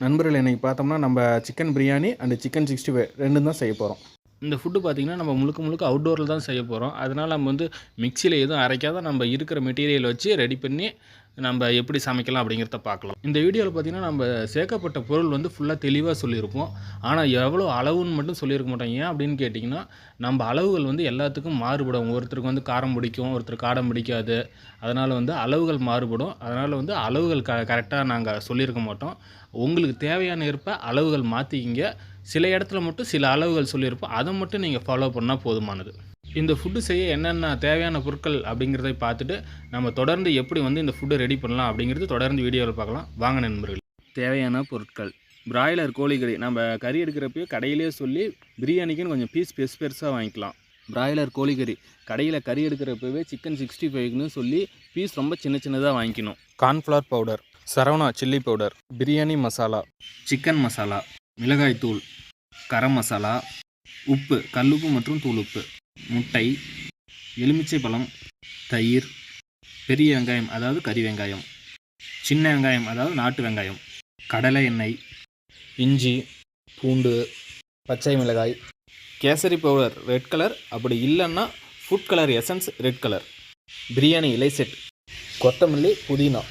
நண்பர்கள் இன்றைக்கி பார்த்தோம்னா நம்ம chicken biryani and chicken sixty five ரெண்டும் தான் செய்ய போகிறோம் இந்த ஃபுட்டு பார்த்திங்கன்னா நம்ம முழுக்க முழுக்க அவுட்டோரில் தான் செய்ய போகிறோம் அதனால் நம்ம வந்து மிக்சியில் எதுவும் அரைக்காத நம்ம இருக்கிற மெட்டீரியல் வச்சு ரெடி பண்ணி நம்ம எப்படி சமைக்கலாம் அப்படிங்கிறத பார்க்கலாம். இந்த வீடியோவில் பார்த்திங்கன்னா நம்ம சேர்க்கப்பட்ட பொருள் வந்து ஃபுல்லாக தெளிவாக சொல்லியிருப்போம். ஆனால் எவ்வளோ அளவுன்னு மட்டும் சொல்லியிருக்க மாட்டோம். ஏன் அப்படின்னு கேட்டிங்கன்னா நம்ம அளவுகள் வந்து எல்லாத்துக்கும் மாறுபடும். ஒருத்தருக்கு வந்து காரம் பிடிக்கும் ஒருத்தர் காரம் பிடிக்காது. அதனால் வந்து அளவுகள் மாறுபடும். அதனால் வந்து அளவுகள் க கரெக்டாக நாங்கள் சொல்லியிருக்க மாட்டோம். உங்களுக்கு தேவையான இருப்ப அளவுகள் மாற்றிக்கிங்க சில இடத்துல மட்டும் சில அளவுகள் சொல்லியிருப்போம் அதை மட்டும் நீங்கள் ஃபாலோ பண்ணால் போதுமானது. இந்த ஃபுட்டு செய்ய என்னென்ன தேவையான பொருட்கள் அப்படிங்கிறதை பார்த்துட்டு நம்ம தொடர்ந்து எப்படி வந்து இந்த ஃபுட்டை ரெடி பண்ணலாம் அப்படிங்கிறது தொடர்ந்து வீடியோவில் பார்க்கலாம். வாங்க நண்பர்கள். தேவையான பொருட்கள். பிராய்லர் கோழிக்கறி. நம்ம கறி எடுக்கிறப்பயோ கடையிலேயே சொல்லி பிரியாணிக்குன்னு கொஞ்சம் பீஸ் பெருசு பெருசாக வாங்கிக்கலாம். பிராய்லர் கோழிக்கறி. கடையில் கறி எடுக்கிறப்பவே சிக்கன் சிக்ஸ்டி ஃபைவ்னு சொல்லி பீஸ் ரொம்ப சின்ன சின்னதாக வாங்கிக்கணும். Cornflour powder Saravana chilli powder biryani masala. Chicken masala மிளகாய்த்தூள் கரம் மசாலா உப்பு கல்லுப்பு மற்றும் தூள் உப்பு முட்டை எலுமிச்சை பழம் தயிர் பெரிய வெங்காயம் அதாவது கறி வெங்காயம் சின்ன வெங்காயம் அதாவது நாட்டு வெங்காயம் கடலை எண்ணெய் இஞ்சி பூண்டு பச்சை மிளகாய் கேசரி பவுடர் ரெட் கலர் அப்படி இல்லைன்னா food colour essence red colour. Biryani இலை செட் கொத்தமல்லி புதினா.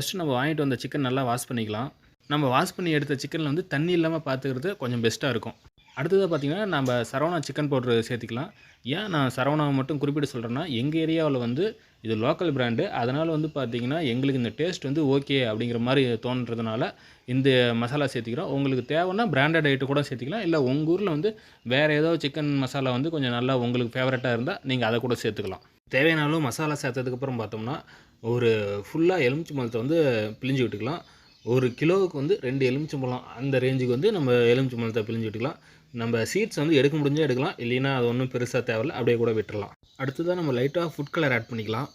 ஃபஸ்ட்டு நம்ம வாங்கிட்டு வந்த சிக்கன் நல்லா வாஷ் பண்ணிக்கலாம். நம்ம வாஷ் பண்ணி எடுத்த சிக்கனில் வந்து தண்ணி இல்லாமல் பார்த்துக்கிறது கொஞ்சம் பெஸ்ட்டாக இருக்கும். அடுத்ததாக பார்த்தீங்கன்னா நம்ம சரவணா சிக்கன் பவுடர் சேர்த்துக்கலாம். ஏன் நான் சரவணாவை மட்டும் குறிப்பிட்டு சொல்கிறேன்னா எங்கள் ஏரியாவில் வந்து இது லோக்கல் பிராண்டு அதனால் வந்து பார்த்திங்கன்னா எங்களுக்கு இந்த டேஸ்ட் வந்து ஓகே அப்படிங்கிற மாதிரி தோன்றதுனால இந்த மசாலா சேர்த்துக்கிறோம். உங்களுக்கு தேவைன்னா பிராண்டட் ஐட்டு கூட சேர்த்திக்கலாம். இல்லை உங்கள் ஊரில் வந்து வேறு ஏதோ சிக்கன் மசாலா வந்து கொஞ்சம் நல்லா உங்களுக்கு ஃபேவரட்டாக இருந்தால் நீங்கள் அதை கூட சேர்த்துக்கலாம். தேவையான அளவு மசாலா சேர்த்ததுக்கப்புறம் பார்த்தோம்னா ஒரு ஃபுல்லாக எலுமிச்சம்பழத்தை வந்து பிழிஞ்சு விட்டுக்கலாம். ஒரு கிலோவுக்கு வந்து ரெண்டு எலுமிச்சம்பழம் அந்த ரேஞ்சுக்கு வந்து நம்ம எலுமிச்சம்பழத்தை பிழிஞ்சு விட்டுக்கலாம். நம்ம சீட்ஸ் வந்து எடுக்க முடிஞ்சால் எடுக்கலாம். இல்லைன்னா அது ஒன்றும் பெருசாக தேவையில்ல. அப்படியே கூட விட்டுறலாம். அடுத்ததாக நம்ம லைட்டாக ஃபுட் கலர் ஆட் பண்ணிக்கலாம்.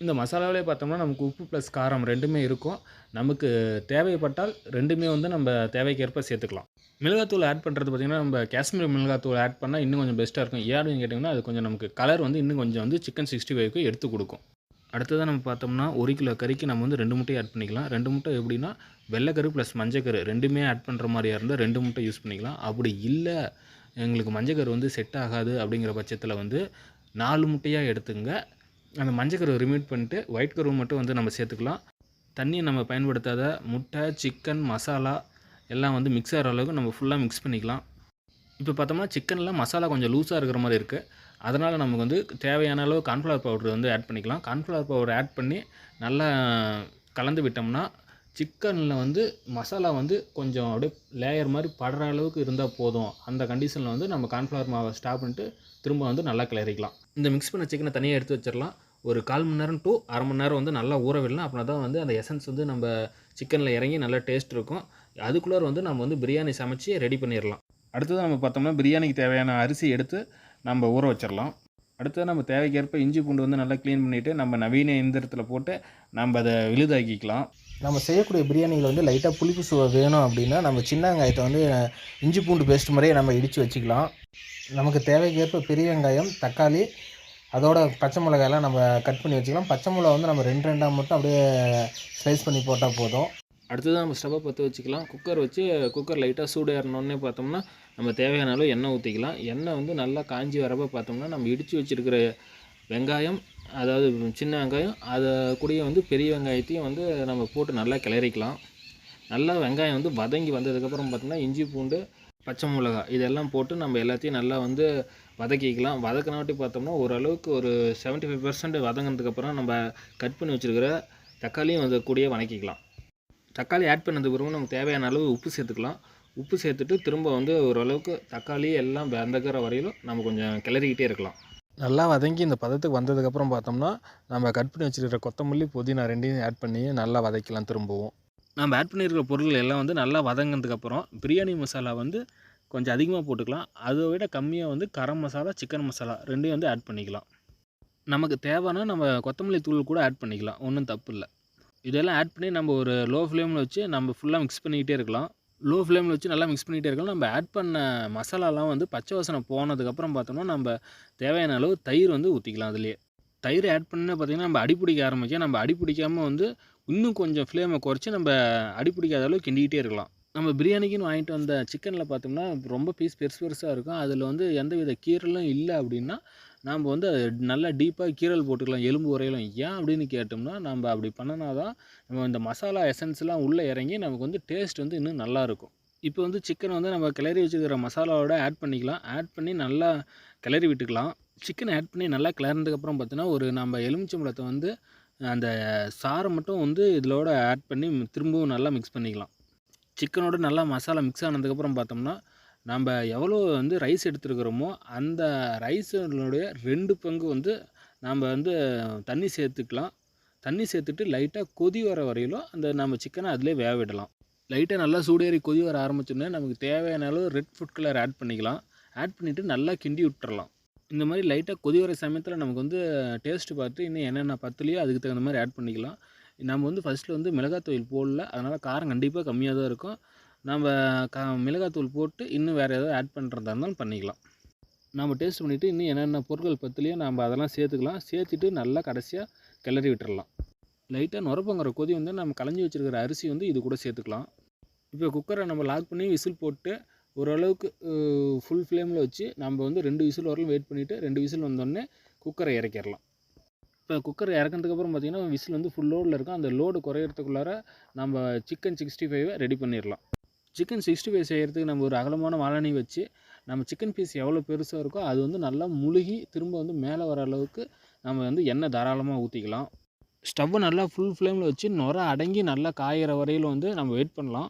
இந்த மசாலாவிலே பார்த்தோம்னா நமக்கு உப்பு ப்ளஸ் காரம் ரெண்டுமே இருக்கும். நமக்கு தேவைப்பட்டால் ரெண்டுமே வந்து நம்ம தேவைக்கேற்ப சேர்த்துக்கலாம். மிளகாத்தூள் ஆட் பண்ணுறது பார்த்திங்கன்னா நம்ம காஷ்மீர் மிளகாத்தூள் ஆட் பண்ணால் இன்னும் கொஞ்சம் பெஸ்ட்டாக இருக்கும். ஏன் அப்படின்னு கேட்டிங்கன்னா அது கொஞ்சம் நமக்கு கலர் வந்து இன்னும் கொஞ்சம் வந்து சிக்கன் சிக்ஸ்டி ஃபைவ்க்கு எடுத்து கொடுக்கும். அடுத்ததாக நம்ம பார்த்தோம்னா ஒரு கிலோ கறிக்கு நம்ம வந்து ரெண்டு முட்டையை ஆட் பண்ணிக்கலாம். ரெண்டு முட்டை எப்படின்னா வெள்ளைக்கரு ப்ளஸ் மஞ்சக்கரு ரெண்டுமே ஆட் பண்ணுற மாதிரியா இருந்தால் ரெண்டு முட்டை யூஸ் பண்ணிக்கலாம். அப்படி இல்லை எங்களுக்கு மஞ்சக்கரு வந்து செட் ஆகாது அப்படிங்கிற பட்சத்தில் வந்து நாலு முட்டையாக எடுத்துங்க. அந்த மஞ்சக்கரு ரிமூவ் பண்ணிட்டு ஒயிட் கரு மட்டும் வந்து நம்ம சேர்த்துக்கலாம். தண்ணியை நம்ம பயன்படுத்தாத முட்டை சிக்கன் மசாலா எல்லாம் வந்து மிக்ஸ் ஆகிற அளவுக்கு நம்ம ஃபுல்லாக மிக்ஸ் பண்ணிக்கலாம். இப்போ பார்த்தோம்னா சிக்கனில் மசாலா கொஞ்சம் லூஸாக இருக்கிற மாதிரி இருக்குது அதனால் நமக்கு வந்து தேவையான அளவு கார்ன்ஃப்ளவர் பவுடர் வந்து ஆட் பண்ணிக்கலாம். கார்ன்ஃப்ளவர் பவுடர் ஆட் பண்ணி நல்லா கலந்து விட்டோம்னா சிக்கனில் வந்து மசாலா வந்து கொஞ்சம் அப்படியே லேயர் மாதிரி படுற அளவுக்கு இருந்தால் போதும். அந்த கண்டிஷனில் வந்து நம்ம கார்ன்ஃப்ளவர் மாவை ஸ்டாப் பண்ணிட்டு திரும்ப வந்து நல்லா கிளறிக்கலாம். இந்த மிக்ஸ் பண்ண சிக்கனை தனியாக எடுத்து வச்சிடலாம். ஒரு கால் மணி நேரம் டு அரை மணி நேரம் வந்து நல்லா ஊற விடலாம். அப்படின்னா தான் வந்து அந்த எசன்ஸ் வந்து நம்ம சிக்கனில் இறங்கி நல்லா டேஸ்ட் இருக்கும். அதுக்குள்ளே வந்து நம்ம வந்து பிரியாணி சமைச்சு ரெடி பண்ணிடலாம். அடுத்தது நம்ம பார்த்தோம்னா பிரியாணிக்கு தேவையான அரிசி எடுத்து நம்ம ஊற வச்சிடலாம் அடுத்தது நம்ம தேவைக்கேற்ப இஞ்சி பூண்டு வந்து நல்லா க்ளீன் பண்ணிவிட்டு நம்ம நவீன எந்திரத்தில் போட்டு நம்ம அதை விழுதாக்கிக்கலாம். நம்ம செய்யக்கூடிய பிரியாணியில் வந்து லைட்டாக புளிப்பு சுவை வேணும் அப்படின்னா நம்ம சின்ன வெங்காயத்தை வந்து இஞ்சி பூண்டு பேஸ்ட் மாதிரியே நம்ம இடித்து வச்சுக்கலாம். நமக்கு தேவைக்கேற்ப பெரிய வெங்காயம் தக்காளி அதோட பச்சை மிளகாயெல்லாம் நம்ம கட் பண்ணி வச்சுக்கலாம். பச்சை மிளகா வந்து நம்ம ரெண்டு ரெண்டாக மட்டும் அப்படியே ஸ்லைஸ் பண்ணி போட்டால் போதும். அடுத்தது நம்ம ஸ்டவ்வை பற்ற வச்சுக்கலாம். குக்கர் வச்சு குக்கர் லைட்டாக சூடு ஏறினோடனே பார்த்தோம்னா நம்ம தேவையான அளவு எண்ணெய் ஊற்றிக்கலாம் எண்ணெய் வந்து நல்லா காஞ்சி வரப்போ பார்த்தோம்னா நம்ம இடித்து வச்சுருக்கிற வெங்காயம் அதாவது சின்ன வெங்காயம் அதை கூடயே வந்து பெரிய வெங்காயத்தையும் வந்து நம்ம போட்டு நல்லா கிளறிக்கலாம். நல்லா வெங்காயம் வந்து வதங்கி வந்ததுக்கப்புறம் பார்த்தோம்னா இஞ்சி பூண்டு பச்சை மிளகா இதெல்லாம் போட்டு நம்ம எல்லாத்தையும் நல்லா வந்து வதக்கிக்கலாம். வதக்கினாட்டி பார்த்தோம்னா ஓரளவுக்கு ஒரு செவன்ட்டி ஃபைவ் பர்சன்ட் வதங்கினதுக்கப்புறம் நம்ம கட் பண்ணி வச்சுருக்கிற தக்காளியும் வந்து கூடயே வதக்கிக்கலாம் தக்காளி ஆட் பண்ணதுக்கு பிறகு நமக்கு தேவையான அளவு உப்பு சேர்த்துக்கலாம். உப்பு சேர்த்துட்டு திரும்ப வந்து ஓரளவுக்கு தக்காளி எல்லாம் வெந்தக்கிற வரையிலும் நம்ம கொஞ்சம் கிளறிக்கிட்டே இருக்கலாம். நல்லா வதங்கி இந்த பதத்துக்கு வந்ததுக்கப்புறம் பார்த்தோம்னா நம்ம கட் பண்ணி வச்சுருக்கிற கொத்தமல்லி புதினா ரெண்டையும் ஆட் பண்ணி நல்லா வதக்கலாம் திரும்பவும். நம்ம ஆட் பண்ணியிருக்கிற பொருட்கள் எல்லாம் வந்து நல்லா வதங்கினதுக்கப்புறம் பிரியாணி மசாலா வந்து கொஞ்சம் அதிகமாக போட்டுக்கலாம். அதை விட கம்மியாக வந்து கரம் மசாலா சிக்கன் மசாலா ரெண்டையும் வந்து ஆட் பண்ணிக்கலாம். நமக்கு தேவைன்னா நம்ம கொத்தமல்லி தூள் கூட ஆட் பண்ணிக்கலாம். ஒன்றும் தப்பு இல்லை. இதெல்லாம் ஆட் பண்ணி நம்ம ஒரு லோ ஃப்ளேமில் வச்சு நம்ம ஃபுல்லாக மிக்ஸ் பண்ணிக்கிட்டே இருக்கலாம். லோ ஃப்ளேமில் வச்சு நல்லா மிக்ஸ் பண்ணிகிட்டே இருக்கலாம் நம்ம ஆட் பண்ண மசாலாலாம் வந்து பச்சை வாசனை போனதுக்கப்புறம் பார்த்தோம்னா நம்ம தேவையான அளவு தயிர் வந்து ஊற்றிக்கலாம் அதுலேயே. தயிர் ஆட் பண்ண பார்த்திங்கன்னா நம்ம அடிப்பிடிக்க ஆரம்பிக்க நம்ம அடிப்பிடிக்காமல் வந்து இன்னும் கொஞ்சம் ஃப்ளேமை குறைச்சி நம்ம அடிப்பிடிக்காத அளவு கிண்டிக்கிட்டே இருக்கலாம். நம்ம பிரியாணிக்குன்னு வாங்கிட்டு வந்த சிக்கனில் பார்த்தோம்னா ரொம்ப பீஸ் பெருசு பெருசாக இருக்கும். அதில் வந்து எந்தவித கீரலும் இல்லை அப்படின்னா நாம் வந்து அது நல்லா டீப்பாக கீரல் போட்டுக்கலாம் எலும்பு உரையிலும். ஏன் அப்படின்னு கேட்டோம்னா நம்ம அப்படி பண்ணினா தான் நம்ம இந்த மசாலா எசன்ஸ்லாம் உள்ளே இறங்கி நமக்கு வந்து டேஸ்ட் வந்து இன்னும் நல்லாயிருக்கும் இப்போ வந்து சிக்கன் வந்து நம்ம கிளறி வச்சுக்கிற மசாலாவோட ஆட் பண்ணிக்கலாம். ஆட் பண்ணி நல்லா கிளறி விட்டுக்கலாம். சிக்கன் ஆட் பண்ணி நல்லா கிளறினதுக்கப்புறம் பார்த்தீங்கன்னா ஒரு நம்ம எலுமிச்சம்பழத்தை வந்து அந்த சாறை மட்டும் வந்து இதிலோட ஆட் பண்ணி திரும்பவும் நல்லா மிக்ஸ் பண்ணிக்கலாம். சிக்கனோட நல்லா மசாலா மிக்ஸ் ஆனதுக்கப்புறம் பார்த்தோம்னா நம்ம எவ்வளோ வந்து ரைஸ் எடுத்துருக்குறோமோ அந்த ரைஸனுடைய ரெண்டு பங்கு வந்து நாம் வந்து தண்ணி சேர்த்துக்கலாம். தண்ணி சேர்த்துட்டு லைட்டாக கொதி வர வரையிலும் அந்த நம்ம சிக்கனை அதிலே வேக விடலாம். லைட்டாக நல்லா சூடேறி கொதி வர ஆரம்பிச்சோன்னே நமக்கு தேவையான அளவு ரெட் ஃபுட் கலர் ஆட் பண்ணிக்கலாம். ஆட் பண்ணிவிட்டு நல்லா கிண்டி விட்டுறலாம். இந்த மாதிரி லைட்டாக கொதி வர சமயத்தில் நமக்கு வந்து டேஸ்ட்டு பார்த்து இன்னும் என்னென்ன பத்துலையோ அதுக்கு தகுந்த மாதிரி ஆட் பண்ணிக்கலாம். நம்ம வந்து ஃபஸ்ட்டில் வந்து மிளகாத்தூள் போடல. அதனால் காரம் கண்டிப்பாக கம்மியாக தான் இருக்கும். நம்ம க மிளகாத்தூள் போட்டு இன்னும் வேறு ஏதாவது ஆட் பண்ணுறதா இருந்தாலும் பண்ணிக்கலாம். நம்ம டேஸ்ட் பண்ணிவிட்டு இன்னும் என்னென்ன பொருட்கள் பற்றிலையோ நம்ம அதெல்லாம் சேர்த்துக்கலாம். சேர்த்துட்டு நல்லா கடைசியாக கிளறி விட்டுறலாம். லைட்டாக நுரப்பங்கிற கொதி வந்து நம்ம களைஞ்சி வச்சுருக்கிற அரிசி வந்து இது கூட சேர்த்துக்கலாம். இப்போ குக்கரை நம்ம லாக் பண்ணி விசில் போட்டு ஓரளவுக்கு ஃபுல் ஃப்ளேமில் வச்சு நம்ம வந்து ரெண்டு விசில் வரலும் வெயிட் பண்ணிவிட்டு ரெண்டு விசில் வந்தோடனே குக்கரை இறக்கிடலாம். இப்போ குக்கர் இறக்குனதுக்கப்புறம் பார்த்திங்கன்னா விசில் வந்து ஃபுல் லோடில் இருக்கும். அந்த லோடு குறையிறதுக்குள்ளார நம்ம சிக்கன் சிக்ஸ்டி ஃபைவை ரெடி பண்ணிடலாம். சிக்கன் சிக்ஸ்டி ஃபைவ் செய்கிறதுக்கு நம்ம ஒரு அகலமான வாழனி வச்சு நம்ம சிக்கன் பீஸ் எவ்வளோ பெருசாக இருக்கோ அது வந்து நல்லா முழுகி திரும்ப வந்து மேலே வர அளவுக்கு நம்ம வந்து எண்ணெய் தாராளமாக ஊற்றிக்கலாம் ஸ்டவ்வை நல்லா ஃபுல் ஃப்ளேமில் வச்சு நுர அடங்கி நல்லா காயிற வரையிலும் வந்து நம்ம வெயிட் பண்ணலாம்.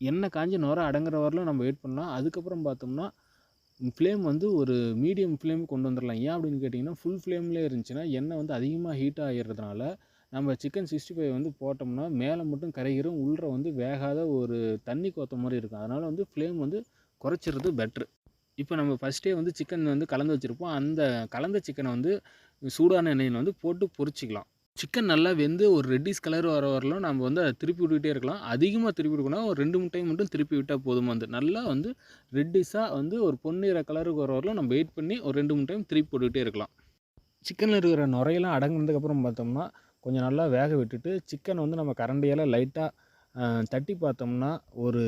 எண்ணெய் காஞ்சி நுர அடங்குற வரையிலும் நம்ம வெயிட் பண்ணலாம். அதுக்கப்புறம் பார்த்தோம்னா ஃப்ளேம் வந்து ஒரு மீடியம் ஃப்ளேம் கொண்டு வந்துடலாம் ஏன் அப்படின்னு கேட்டிங்கன்னா ஃபுல் ஃப்ளேம்லேயே இருந்துச்சுன்னா எண்ணெய் வந்து அதிகமாக ஹீட் ஆகிடுறதுனால நம்ம சிக்கன் சிக்ஸ்டி ஃபைவ் வந்து போட்டோம்னா மேலே மட்டும் கரைகிறோம் உள்ளே வந்து வேகாத ஒரு தண்ணி கோத்த மாதிரி இருக்கும். அதனால் வந்து ஃப்ளேம் வந்து குறைச்சிறது பெட்ரு இப்போ நம்ம ஃபஸ்ட்டே வந்து சிக்கன் வந்து கலந்து வச்சுருப்போம். அந்த கலந்த சிக்கனை வந்து சூடான எண்ணெயில் வந்து போட்டு பொரிச்சிக்கலாம். சிக்கன் நல்லா வெந்து ஒரு ரெட்டிஸ் கலர் வர வரலாம் நம்ம வந்து அதை திருப்பி விட்டுக்கிட்டே இருக்கலாம். அதிகமாக திருப்பி விடக்கூடாது. ஒரு ரெண்டு மூணு டைம் மட்டும் திருப்பி விட்டால் போதும்? வந்து நல்லா வந்து ரெட்டிஸாக வந்து ஒரு பொன்னிற கலருக்கு வர வரலாம் நம்ம வெயிட் பண்ணி ஒரு ரெண்டு மூணு டைம் திருப்பி போட்டுக்கிட்டே இருக்கலாம். சிக்கனில் இருக்கிற நுரையெல்லாம் அடங்குனதுக்கப்புறம் பார்த்தோம்னா கொஞ்சம் நல்லா வேக விட்டுட்டு சிக்கன் வந்து நம்ம கரண்டியால் லைட்டாக தட்டி பார்த்தோம்னா ஒரு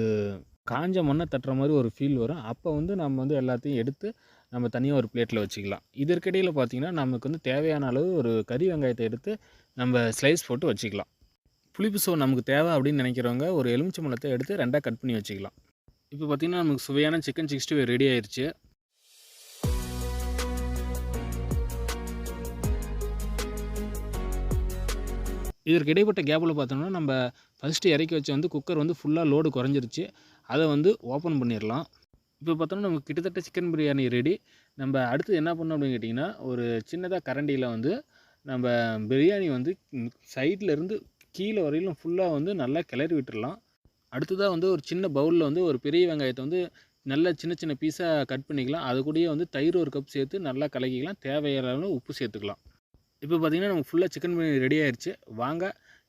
காஞ்ச மண்ணை தட்டுற மாதிரி ஒரு ஃபீல் வரும். அப்போ வந்து நம்ம வந்து எல்லாத்தையும் எடுத்து நம்ம தனியாக ஒரு பிளேட்டில் வச்சுக்கலாம். இதற்கிடையில் பார்த்திங்கன்னா நமக்கு வந்து தேவையான அளவு ஒரு கறி வெங்காயத்தை எடுத்து நம்ம ஸ்லைஸ் போட்டு வச்சுக்கலாம். புளிப்பு சோ நமக்கு தேவை அப்படின்னு நினைக்கிறவங்க ஒரு எலுமிச்சம்பழத்தை எடுத்து ரெண்டாக கட் பண்ணி வச்சுக்கலாம். இப்போ பார்த்திங்கன்னா நமக்கு சுவையான சிக்கன் சிக்ஸ்டி ரெடி ஆயிடுச்சு இதற்கு இடைப்பட்ட கேப்பில் பார்த்தோம்னா நம்ம ஃபஸ்ட்டு இறக்கி வச்சு வந்து குக்கர் வந்து ஃபுல்லாக லோடு குறைஞ்சிருச்சு. அதை வந்து ஓப்பன் பண்ணிடலாம் இப்போ பார்த்தோம்னா நமக்கு கிட்டத்தட்ட சிக்கன் பிரியாணி ரெடி நம்ம அடுத்து என்ன பண்ணோம் அப்படின்னு கேட்டிங்கன்னா ஒரு சின்னதாக கரண்டியில் வந்து நம்ம பிரியாணி வந்து சைடில் இருந்து கீழே வரையிலும் ஃபுல்லாக வந்து நல்லா கிளறி விட்டுடலாம் அடுத்ததாக வந்து ஒரு சின்ன பவுலில் வந்து ஒரு பெரிய வெங்காயத்தை வந்து நல்ல சின்ன சின்ன பீஸாக கட் பண்ணிக்கலாம். அது கூடயே வந்து தயிர் ஒரு கப் சேர்த்து நல்லா கலக்கிக்கலாம். தேவையான உப்பு சேர்த்துக்கலாம். இப்போ பார்த்தீங்கன்னா நமக்கு ஃபுல்லாக சிக்கன் பிரியாணி ரெடி ஆயிடுச்சு வாங்க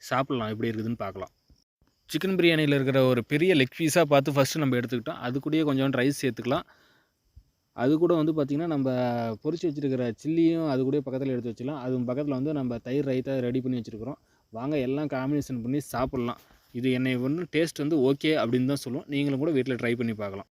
சாப்பிட்லாம். எப்படி இருக்குதுன்னு பார்க்கலாம். சிக்கன் பிரியாணியில் இருக்கிற ஒரு பெரிய லெக் பீஸாக பார்த்து ஃபஸ்ட்டு நம்ம எடுத்துக்கிட்டோம். அது கூடயே கொஞ்சம் ரைஸ் சேர்த்துக்கலாம். அது கூட வந்து பார்த்திங்கன்னா நம்ம பொறிச்சு வச்சுருக்கிற சில்லியும் அது கூட பக்கத்தில் எடுத்து வச்சுக்கலாம் அது பக்கத்தில் வந்து நம்ம தயிர் ரைத்தா ரெடி பண்ணி வச்சுருக்கிறோம். வாங்க எல்லாம் காம்பினேஷன் பண்ணி சாப்பிட்லாம். இது என்னை ஒன்று டேஸ்ட் வந்து ஓகே அப்படின்னு தான் சொல்லுவோம். நீங்களும் கூட வீட்டில் ட்ரை பண்ணி பார்க்கலாம்.